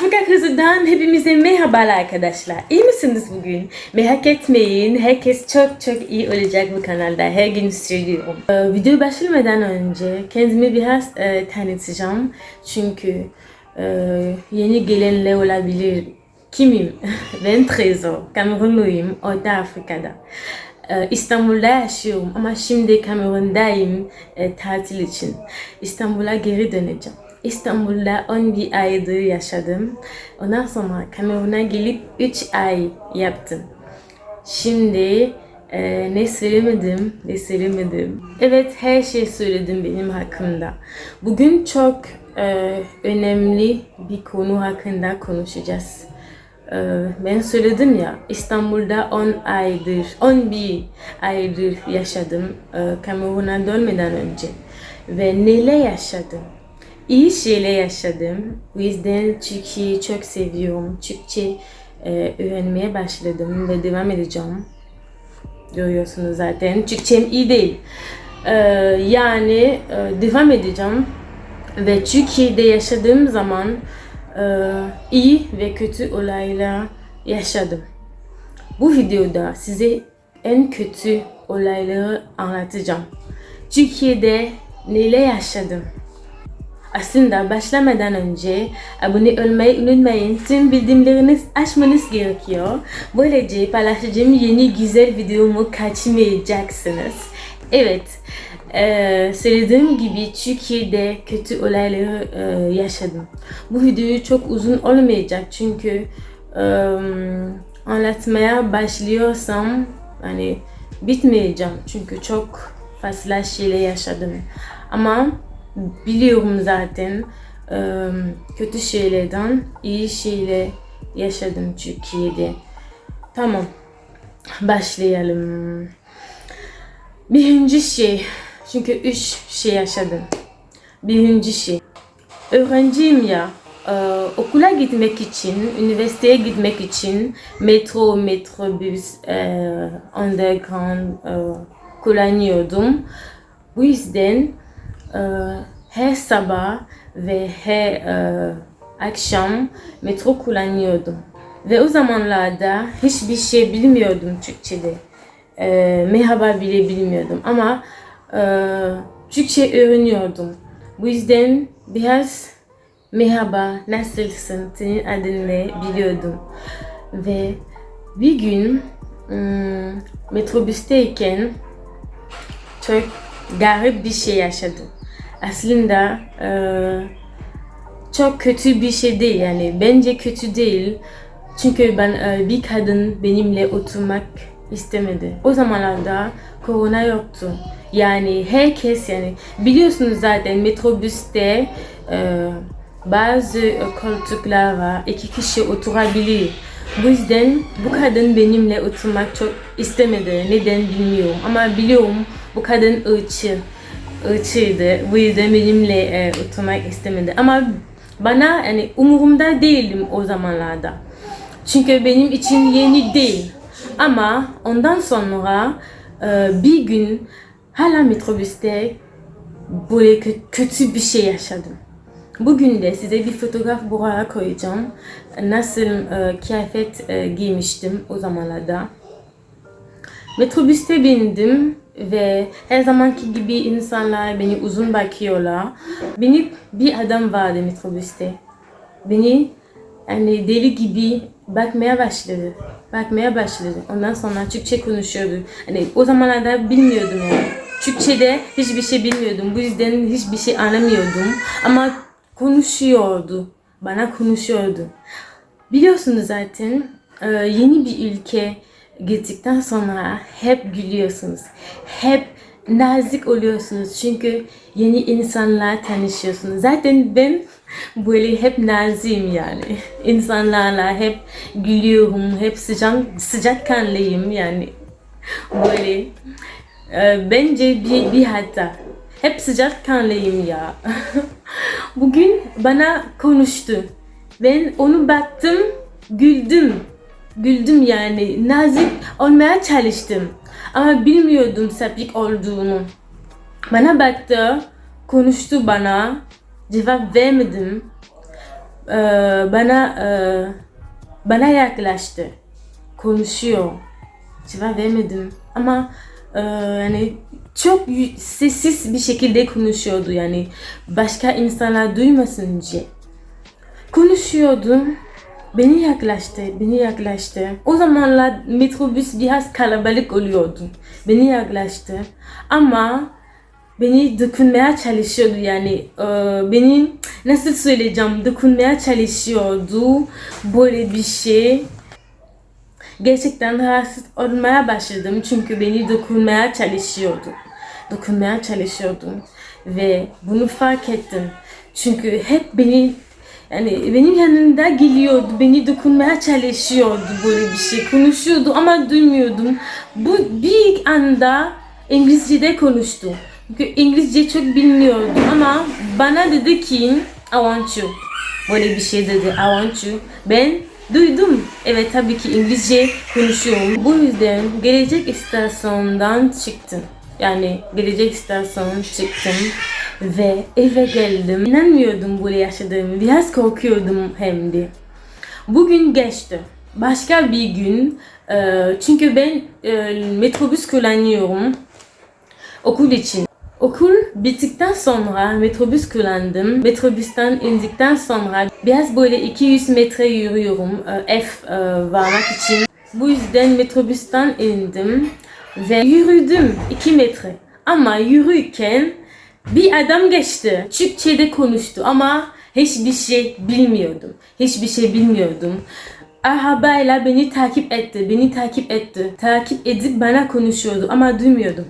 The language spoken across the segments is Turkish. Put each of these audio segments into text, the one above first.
Afrika kızından hepimize merhabalar arkadaşlar. İyi misiniz bugün? Merak etmeyin. Herkes çok çok iyi olacak bu kanalda. Her gün söylüyorum. Ee, video başlamadan önce kendimi biraz e, tanıtacağım. Çünkü e, yeni gelenler olabilir. Kimim? ben Trezor. Kamerunluyum. Orta Afrika'da. Ee, İstanbul'da yaşıyorum ama şimdi Kamerun'dayım e, tatil için. İstanbul'a geri döneceğim. İstanbul'da 11 aydır yaşadım. Ondan sonra Kamerun'a gelip 3 ay yaptım. Şimdi e, ne söylemedim, ne söylemedim. Evet her şey söyledim benim hakkımda. Bugün çok e, önemli bir konu hakkında konuşacağız. E, ben söyledim ya İstanbul'da 10 aydır, 11 aydır yaşadım e, Kamerun'a dönmeden önce. Ve neler yaşadım? İyi şeyler yaşadım. Bu yüzden Türkiye'yi çok seviyorum. Türkçe e, öğrenmeye başladım ve devam edeceğim. Görüyorsunuz zaten. Türkçem iyi değil. E, yani e, devam edeceğim. Ve Türkiye'de yaşadığım zaman e, iyi ve kötü olaylar yaşadım. Bu videoda size en kötü olayları anlatacağım. Türkiye'de neler yaşadım? Aslında başlamadan önce abone olmayı unutmayın. Tüm bildirimleriniz açmanız gerekiyor. Böylece paylaşacağım yeni güzel videomu kaçırmayacaksınız. Evet, e, söylediğim gibi Türkiye'de kötü olayları e, yaşadım. Bu videoyu çok uzun olmayacak çünkü e, anlatmaya başlıyorsam hani bitmeyeceğim çünkü çok fazla şeyler yaşadım. Ama biliyorum zaten kötü şeylerden iyi şeyler yaşadım Türkiye'de. Tamam. Başlayalım. Birinci şey. Çünkü üç şey yaşadım. Birinci şey. Öğrenciyim ya. Okula gitmek için, üniversiteye gitmek için metro, metrobüs, underground e, kullanıyordum. Bu yüzden her sabah ve her e, akşam metro kullanıyordum. Ve o zamanlarda hiçbir şey bilmiyordum Türkçe'de. E, merhaba bile bilmiyordum ama e, Türkçe öğreniyordum. Bu yüzden biraz merhaba nasılsın senin adın ne biliyordum. Ve bir gün metrobüsteyken çok garip bir şey yaşadım aslında e, çok kötü bir şey değil yani bence kötü değil çünkü ben e, bir kadın benimle oturmak istemedi. O zamanlarda korona yoktu. Yani herkes yani biliyorsunuz zaten metrobüste e, bazı koltuklar var. iki kişi oturabilir. Bu yüzden bu kadın benimle oturmak çok istemedi. Neden bilmiyorum ama biliyorum bu kadın ırkçı ırkçıydı. Bu yüzden benimle e, oturmak istemedi. Ama bana yani umurumda değildim o zamanlarda. Çünkü benim için yeni değil. Ama ondan sonra e, bir gün hala metrobüste böyle kötü bir şey yaşadım. Bugün de size bir fotoğraf buraya koyacağım. Nasıl e, kıyafet e, giymiştim o zamanlarda. Metrobüste bindim ve her zamanki gibi insanlar beni uzun bakıyorlar. Beni bir adam vardı metrobüste. Beni yani deli gibi bakmaya başladı. Bakmaya başladı. Ondan sonra Türkçe konuşuyordu. Hani o zamanlarda bilmiyordum yani. Türkçe'de hiçbir şey bilmiyordum. Bu yüzden hiçbir şey anlamıyordum. Ama konuşuyordu. Bana konuşuyordu. Biliyorsunuz zaten yeni bir ülke gittikten sonra hep gülüyorsunuz. Hep nazik oluyorsunuz. Çünkü yeni insanlar tanışıyorsunuz. Zaten ben böyle hep naziyim yani. İnsanlarla hep gülüyorum. Hep sıcak, sıcak kanlıyım yani. Böyle e, bence bir, bir hata. Hep sıcak kanlıyım ya. Bugün bana konuştu. Ben onu baktım, güldüm güldüm yani. Nazik olmaya çalıştım. Ama bilmiyordum sapık olduğunu. Bana baktı, konuştu bana. Cevap vermedim. e, bana e, bana yaklaştı. Konuşuyor. Cevap vermedim ama e, yani çok sessiz bir şekilde konuşuyordu yani başka insanlar duymasın diye. Konuşuyordum. Beni yaklaştı, beni yaklaştı. O zamanlar metrobüs biraz kalabalık oluyordu. Beni yaklaştı. Ama beni dokunmaya çalışıyordu yani. e, beni nasıl söyleyeceğim dokunmaya çalışıyordu. Böyle bir şey. Gerçekten rahatsız olmaya başladım çünkü beni dokunmaya çalışıyordu. Dokunmaya çalışıyordum ve bunu fark ettim. Çünkü hep beni yani benim yanımda geliyordu, beni dokunmaya çalışıyordu böyle bir şey. Konuşuyordu ama duymuyordum. Bu bir anda İngilizce'de konuştu. Çünkü İngilizce çok bilmiyordu ama bana dedi ki I want you. Böyle bir şey dedi I want you. Ben duydum. Evet tabii ki İngilizce konuşuyorum. Bu yüzden gelecek istasyondan çıktım. Yani gelecek istasyondan çıktım ve eve geldim. İnanmıyordum böyle yaşadığımı. Biraz korkuyordum hem de. Bugün geçti. Başka bir gün. e, çünkü ben e, metrobüs kullanıyorum. Okul için. Okul bittikten sonra metrobüs kullandım. Metrobüsten indikten sonra biraz böyle 200 metre yürüyorum e, F varmak için. Bu yüzden metrobüsten indim ve yürüdüm 2 metre. Ama yürürken bir adam geçti. Türkçe'de konuştu ama hiçbir şey bilmiyordum. Hiçbir şey bilmiyordum. Arabayla beni takip etti. Beni takip etti. Takip edip bana konuşuyordu ama duymuyordum.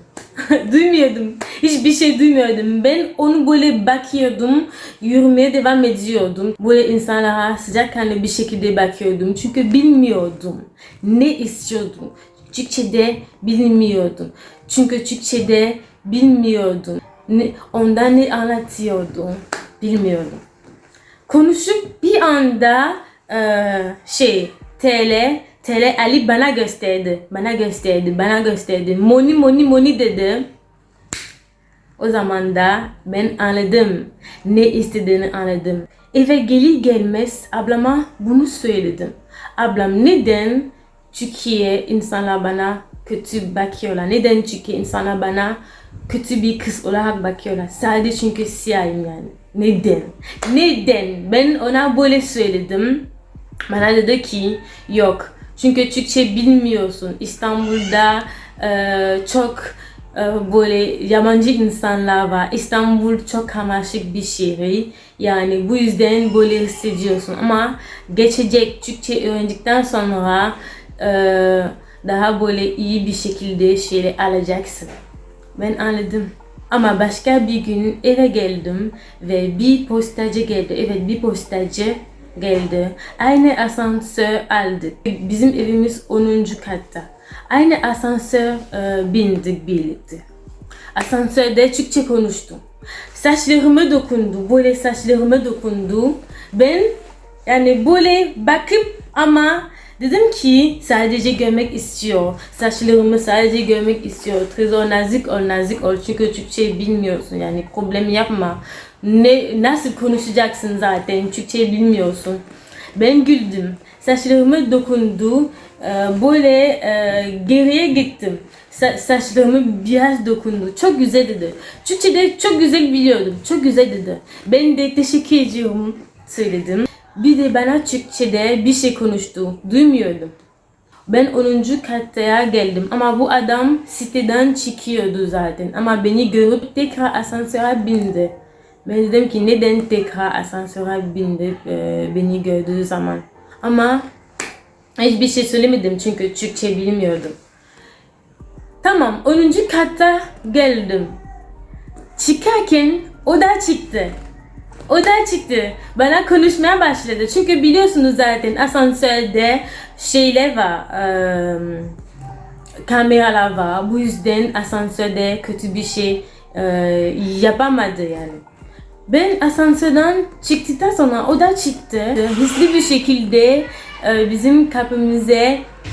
duymuyordum. Hiçbir şey duymuyordum. Ben onu böyle bakıyordum. Yürümeye devam ediyordum. Böyle insanlara sıcakkanlı bir şekilde bakıyordum. Çünkü bilmiyordum. Ne istiyordum. Türkçe'de bilmiyordum. Çünkü Türkçe'de bilmiyordum. Ne, ondan ne anlatıyordum bilmiyordum. Konuşup bir anda eee, şey TL TL Ali bana gösterdi. Bana gösterdi. Bana gösterdi. Moni moni moni dedi. O zaman da ben anladım. Ne istediğini anladım. Eve gelir gelmez ablama bunu söyledim. Ablam neden Türkiye insanlar bana kötü bakıyorlar? Neden Türkiye insanlar bana kötü bir kız olarak bakıyorlar? Sadece çünkü siyahım yani. Neden? Neden? Ben ona böyle söyledim. Bana dedi ki yok. Çünkü Türkçe bilmiyorsun. İstanbul'da e, çok e, böyle yabancı insanlar var. İstanbul çok karmaşık bir şehir. Yani bu yüzden böyle hissediyorsun. Ama geçecek Türkçe öğrendikten sonra e, daha böyle iyi bir şekilde şeyleri alacaksın. Ben anladım. Ama başka bir gün eve geldim ve bir postacı geldi. Evet bir postacı geldi. Aynı asansör aldık. Bizim evimiz 10. katta. Aynı asansör e, bindik birlikte. Asansörde Türkçe konuştum. Saçlarıma dokundu. Böyle saçlarıma dokundu. Ben yani böyle bakıp ama dedim ki sadece görmek istiyor. Saçlarımı sadece görmek istiyor. Trezor nazik ol nazik ol. Çünkü Türkçe bilmiyorsun yani problem yapma. Ne, nasıl konuşacaksın zaten Türkçe bilmiyorsun. Ben güldüm. Saçlarıma dokundu. Ee, Böyle e, geriye gittim. Sa- saçlarımı biraz dokundu. Çok güzel dedi. Türkçe'de çok güzel biliyordum. Çok güzel dedi. Ben de teşekkür ediyorum söyledim. Bir de bana Türkçe'de bir şey konuştu. Duymuyordum. Ben 10. kataya geldim ama bu adam siteden çıkıyordu zaten. Ama beni görüp tekrar asansöre bindi. Ben dedim ki neden tekrar asansöre bindi e, beni gördüğü zaman. Ama hiçbir şey söylemedim çünkü Türkçe bilmiyordum. Tamam 10. katta geldim. Çıkarken o da çıktı. O da çıktı. Bana konuşmaya başladı. Çünkü biliyorsunuz zaten asansörde şeyler var. eee, kameralar var. Bu yüzden asansörde kötü bir şey eee, yapamadı yani. Ben asansörden çıktıktan sonra o da çıktı. Hızlı bir şekilde e, bizim kapımıza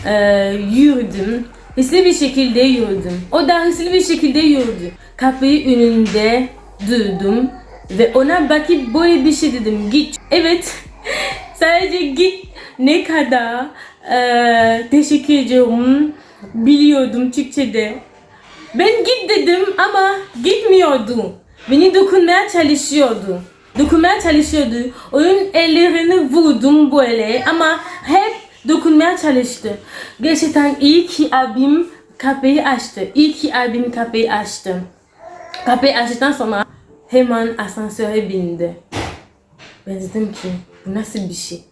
e, yürüdüm. Hızlı bir şekilde yürüdüm. O da hızlı bir şekilde yürüdü. Kapıyı önünde durdum ve ona bakıp böyle bir şey dedim. Git. Evet. Sadece git ne kadar eee, teşekkür ediyorum biliyordum Türkçe'de. Ben git dedim ama gitmiyordu. Beni dokunmaya çalışıyordu. Dokunmaya çalışıyordu. Onun ellerini vurdum böyle ama hep dokunmaya çalıştı. Gerçekten iyi ki abim kapıyı açtı. İyi ki abim kapıyı açtı. Kapıyı açtıktan sonra hemen asansöre bindi. Ben dedim ki bu nasıl bir şey?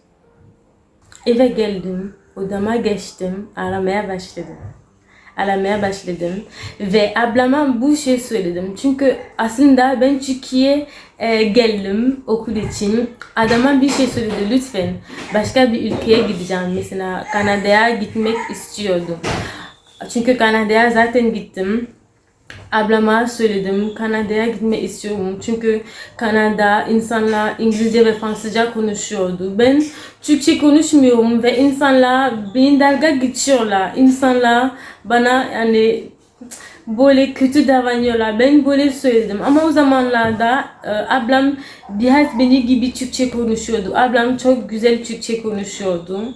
Eve geldim, odama geçtim, aramaya başladım. Aramaya başladım ve ablama bu şey söyledim. Çünkü aslında ben Türkiye'ye e, geldim okul için. Adama bir şey söyledi lütfen başka bir ülkeye gideceğim. Mesela Kanada'ya gitmek istiyordum. Çünkü Kanada'ya zaten gittim. Ablama söyledim Kanada'ya gitmek istiyorum çünkü Kanada insanlar İngilizce ve Fransızca konuşuyordu. Ben Türkçe konuşmuyorum ve insanlar beni dalga geçiyorlar. İnsanlar bana yani böyle kötü davranıyorlar. Ben böyle söyledim ama o zamanlarda e, ablam biraz beni gibi Türkçe konuşuyordu. Ablam çok güzel Türkçe konuşuyordu.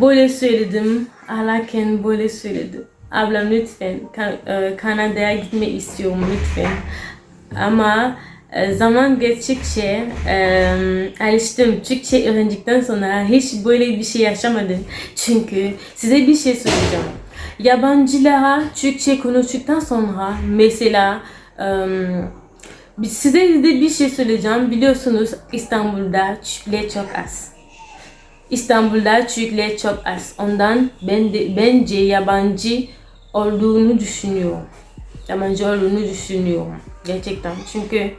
Böyle söyledim. Ağlarken böyle söyledim. Ablam lütfen e, Kanada'ya gitmek istiyorum lütfen. Ama e, zaman geçtikçe e, alıştım. Türkçe öğrendikten sonra hiç böyle bir şey yaşamadım. Çünkü size bir şey söyleyeceğim. Yabancılara Türkçe konuştuktan sonra mesela size de bir şey söyleyeceğim. Biliyorsunuz İstanbul'da Türkler çok az. İstanbul'da Türkler çok az. Ondan ben de, bence yabancı olduğunu düşünüyorum. Yabancı olduğunu düşünüyorum. Gerçekten. Çünkü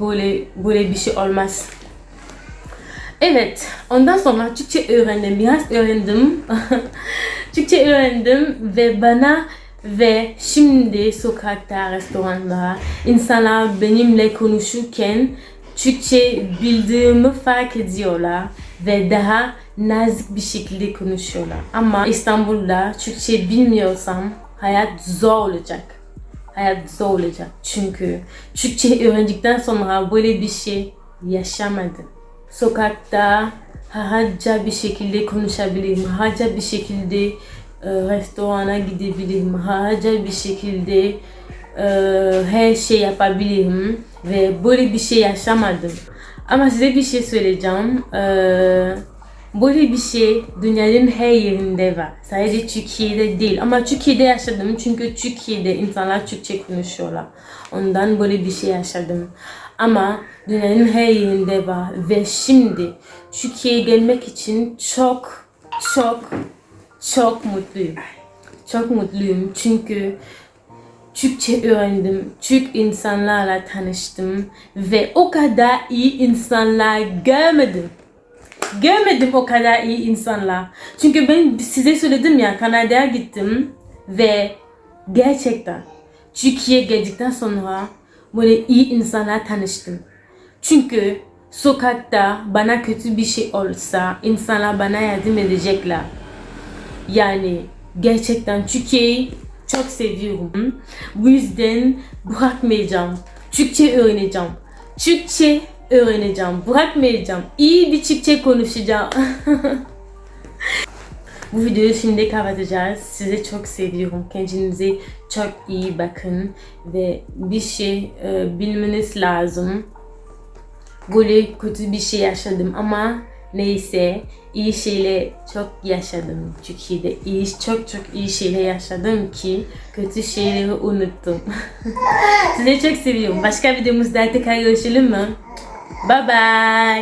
böyle böyle bir şey olmaz. Evet, ondan sonra Türkçe öğrendim, biraz öğrendim. Türkçe öğrendim ve bana ve şimdi sokakta, restoranda insanlar benimle konuşurken Türkçe bildiğimi fark ediyorlar ve daha nazik bir şekilde konuşuyorlar. Ama İstanbul'da Türkçe bilmiyorsam hayat zor olacak. Hayat zor olacak. Çünkü Türkçe öğrendikten sonra böyle bir şey yaşamadım. Sokakta rahatça bir şekilde konuşabilirim. Rahatça bir şekilde e, restorana gidebilirim. Rahatça bir şekilde e, her şey yapabilirim. Ve böyle bir şey yaşamadım. Ama size bir şey söyleyeceğim. E, böyle bir şey dünyanın her yerinde var. Sadece Türkiye'de değil. Ama Türkiye'de yaşadım. Çünkü Türkiye'de insanlar Türkçe konuşuyorlar. Ondan böyle bir şey yaşadım. Ama dünyanın her yerinde var. Ve şimdi Türkiye'ye gelmek için çok çok çok mutluyum. Çok mutluyum çünkü Türkçe öğrendim. Türk insanlarla tanıştım ve o kadar iyi insanlar görmedim. Görmedim o kadar iyi insanlar. Çünkü ben size söyledim ya Kanada'ya gittim ve gerçekten Türkiye'ye geldikten sonra böyle iyi insanlar tanıştım. Çünkü sokakta bana kötü bir şey olsa insanlar bana yardım edecekler. Yani gerçekten Türkiye'yi çok seviyorum. Bu yüzden bırakmayacağım. Türkçe öğreneceğim. Türkçe öğreneceğim. Bırakmayacağım. İyi bir Türkçe konuşacağım. Bu videoyu şimdi kapatacağız. Sizi çok seviyorum. Kendinize çok iyi bakın. Ve bir şey e, bilmeniz lazım. Böyle kötü bir şey yaşadım ama neyse iyi şeyler çok yaşadım Türkiye'de. İyi, çok çok iyi şeyler yaşadım ki kötü şeyleri unuttum. Sizi çok seviyorum. Başka videomuzda tekrar görüşelim mi? Bye bye.